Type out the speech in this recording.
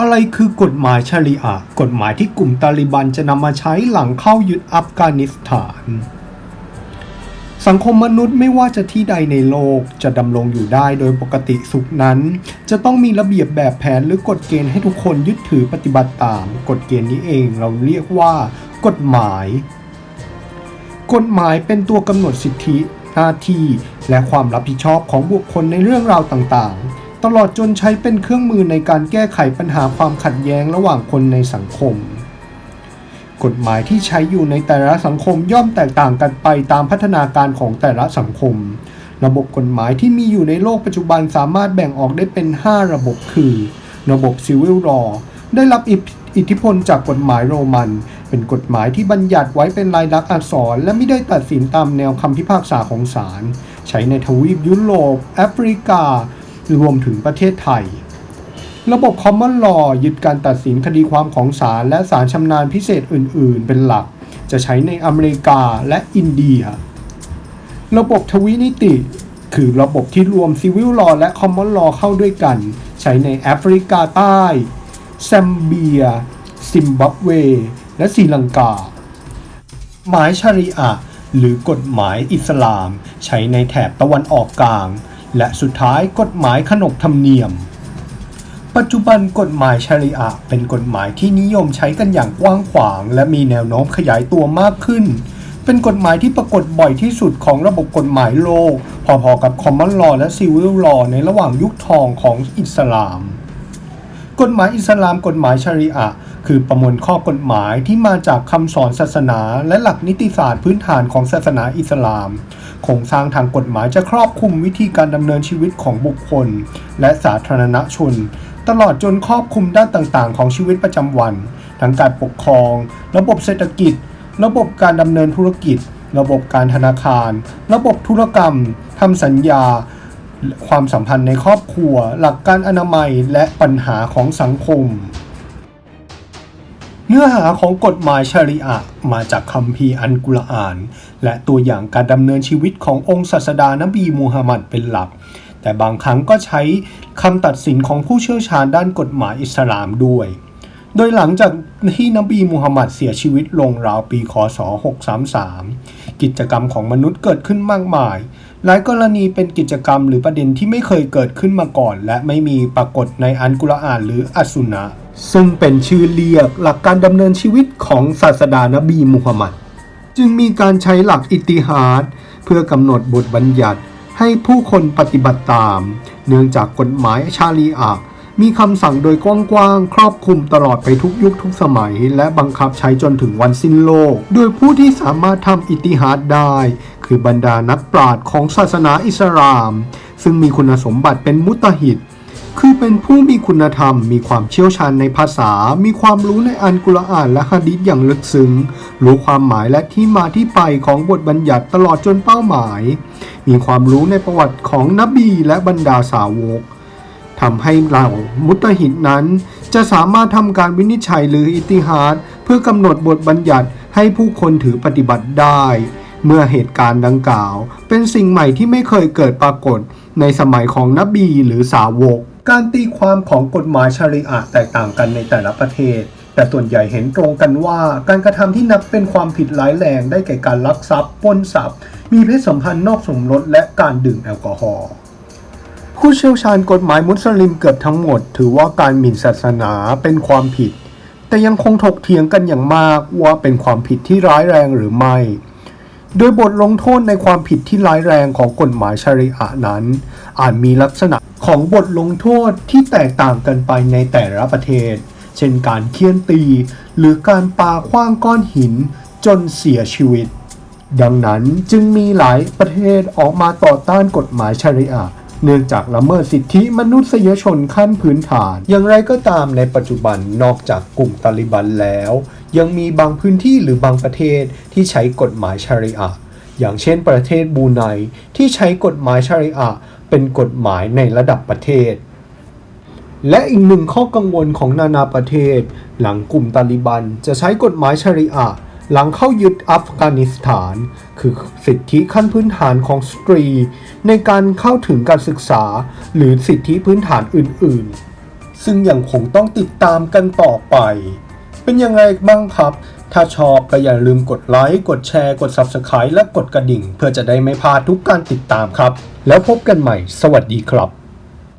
อะไรคือกฎหมายชารีอะกฎหมายที่กลุ่มตาลิบันจะนำมาใช้หลังเข้ายึดอัฟกานิสถาน สังคมมนุษย์ไม่ว่าจะที่ใดในโลกจะดำรงอยู่ได้โดยปกติสุขนั้น จะต้องมีระเบียบแบบแผนหรือกฎเกณฑ์ให้ทุกคนยึดถือปฏิบัติตาม กฎเกณฑ์นี้เองเราเรียกว่า กฎหมาย กฎหมายเป็นตัวกำหนดสิทธิหน้าที่และความรับผิดชอบของบุคคลในเรื่องราวต่างๆ ตลอดจนใช้เป็นเครื่องมือในการแก้ไขปัญหาความขัดแย้งระหว่างคนในสังคม กฎหมายที่ใช้อยู่ในแต่ละสังคมย่อมแตกต่างกันไปตามพัฒนาการของแต่ละสังคม ระบบกฎหมายที่มีอยู่ในโลกปัจจุบันสามารถแบ่งออกได้เป็น 5 ระบบคือ ระบบ Civil Law ได้รับอิอิทธิพลจากกฎหมายโรมัน เป็นกฎหมายที่บัญญัติไว้เป็นลายลักษณ์อักษร และไม่ได้ตัดสินตามแนวคำพิพากษาของศาล ใช้ในทวีปยุโรป แอฟริกา รวมถึงประเทศไทย ระบบ Common Law ยึดการตัดสินคดีความของศาลและศาลชำนาญพิเศษอื่น ๆ เป็นหลัก จะใช้ในอเมริกาและอินเดีย ระบบทวินิติ คือระบบที่รวม Civil Law และ Common Law เข้าด้วยกัน ใช้ในแอฟริกาใต้แซมเบีย ซิมบับเว และศรีลังกา หมายชรีอะหรือกฎหมายอิสลาม ใช้ในแถบตะวันออกกลาง และสุดท้ายกฎหมายขนบธรรมเนียม ปัจจุบันกฎหมายชรีอะเป็นกฎหมายที่นิยมใช้กันอย่างกว้างขวาง และมีแนวโน้มขยายตัวมากขึ้น เป็นกฎหมายที่ปรากฏบ่อยที่สุดของระบบกฎหมายโลก พอๆกับ Common Law และ Civil Law ในระหว่างยุคทองของอิสลาม กฎหมายอิสลามกฎหมายชรีอะ คือประมวลข้อกฎหมายที่มาจากคำสอนศาสนา และหลักนิติศาสตร์พื้นฐานของศาสนาอิสลามโครงสร้างทางกฎหมายจะครอบคลุมวิธีการดำเนินชีวิตของบุคคล และสาธารณชน ตลอดจนครอบคลุมด้านต่างๆ ของชีวิตประจำวัน ทั้งการปกครอง ระบบเศรษฐกิจ ระบบการดำเนินธุรกิจ ระบบการธนาคาร ระบบธุรกรรมทำสัญญาความสัมพันธ์ในครอบครัว หลักการอนามัยและปัญหาของสังคม เนื้อหาของกฎหมายชรีอะมาจากคัมภีร์อันกุรอาน และตัวอย่างการดำเนินชีวิตขององค์ศาสดานบีมูฮัมหมัดเป็นหลัก แต่บางครั้งก็ใช้คำตัดสินของผู้เชี่ยวชาญด้านกฎหมายอิสลามด้วย โดยหลังจากที่นบีมูฮัมหมัดเสียชีวิตลงราวปีคศ 633 กิจกรรมของมนุษย์เกิดขึ้นมากมาย หลายกรณีเป็นกิจกรรมหรือประเด็นที่ไม่เคยเกิดขึ้นมาก่อน และไม่มีปรากฏในอันกุรอานหรืออัสุนะ ซึ่งเป็นชื่อเรียกหลักการดำเนินชีวิตของศาสดานบีมูฮัมมัด จึงมีการใช้หลักอิติฮาดเพื่อกำหนดบทบัญญัติให้ผู้คนปฏิบัติตาม เนื่องจากกฎหมายชาลีอะมีคำสั่งโดยกว้างๆ ครอบคลุมตลอดไปทุกยุคทุกสมัย และบังคับใช้จนถึงวันสิ้นโลก โดยผู้ที่สามารถทำอิติฮาดได้ คือบรรดานักปราชญ์ของศาสนาอิสลาม ซึ่งมีคุณสมบัติเป็นมุตหิด คือเป็นผู้มีคุณธรรม มีความเชี่ยวชาญในภาษา มีความรู้ในอันกุรอานและฮะดีษอย่างลึกซึ้ง รู้ความหมายและที่มาที่ไปของบทบัญญัติตลอดจนเป้าหมาย มีความรู้ในประวัติของนบีและบรรดาสาวกทำให้เรามุตหิดนั้น จะสามารถทำการวินิจฉัยหรืออิติฮาดเพื่อกำหนดบทบัญญัติให้ผู้คนถือปฏิบัติได้ เมื่อเหตุการณ์ดังกล่าว เป็นสิ่งใหม่ที่ไม่เคยเกิดปรากฏในสมัยของนบีหรือสาวก การตีความของกฎหมายชารีอะแตกต่างกันในแต่ละประเทศ แต่ส่วนใหญ่เห็นตรงกันว่าการกระทำที่นับเป็นความผิดร้ายแรงได้แก่การลักทรัพย์ปล้นทรัพย์ มีเพศสัมพันธ์นอกสมรสและการดื่มแอลกอฮอล์ผู้เชี่ยวชาญกฎหมายมุสลิมเกือบทั้งหมด ถือว่าการหมิ่นศาสนาเป็นความผิด แต่ยังคงถกเถียงกันอย่างมากว่าเป็นความผิดที่ร้ายแรงหรือไม่ โดยบทลงโทษในความผิดที่ร้ายแรงของกฎหมายชาริอะนั้น อาจมีลักษณะ ของบทลงโทษที่แตกต่างกันไปในแต่ละประเทศ เช่นการเคี่ยนตี หรือการปาขว้างก้อนหินจนเสียชีวิต ดังนั้นจึงมีหลายประเทศออกมาต่อต้านกฎหมายชาริอะห์เนื่องจากละเมิดสิทธิมนุษยชนขั้นพื้นฐาน อย่างไรก็ตามในปัจจุบันนอกจากกลุ่มตาลิบันแล้ว ยังมีบางพื้นที่หรือบางประเทศที่ใช้กฎหมายชาริอะห์อย่างเช่นประเทศบูไนที่ใช้กฎหมายชาริอะห์ เป็นกฎหมายในระดับประเทศ และอีกหนึ่งข้อกังวลของนานาประเทศ หลังกลุ่มตาลิบันจะใช้กฎหมายชริอะหลังเข้ายึดอัฟกานิสถาน คือสิทธิขั้นพื้นฐานของสตรี ในการเข้าถึงการศึกษา หรือสิทธิพื้นฐานอื่น ๆ ซึ่งยังคงต้องติดตามกันต่อไป เป็นยังไงบ้างครับ ถ้าชอบก็อย่าลืมกดไลค์ กดแชร์ กด Subscribe และกดกระดิ่ง เพื่อจะได้ไม่พลาดทุกการติดตามครับ แล้วพบกันใหม่ สวัสดีครับ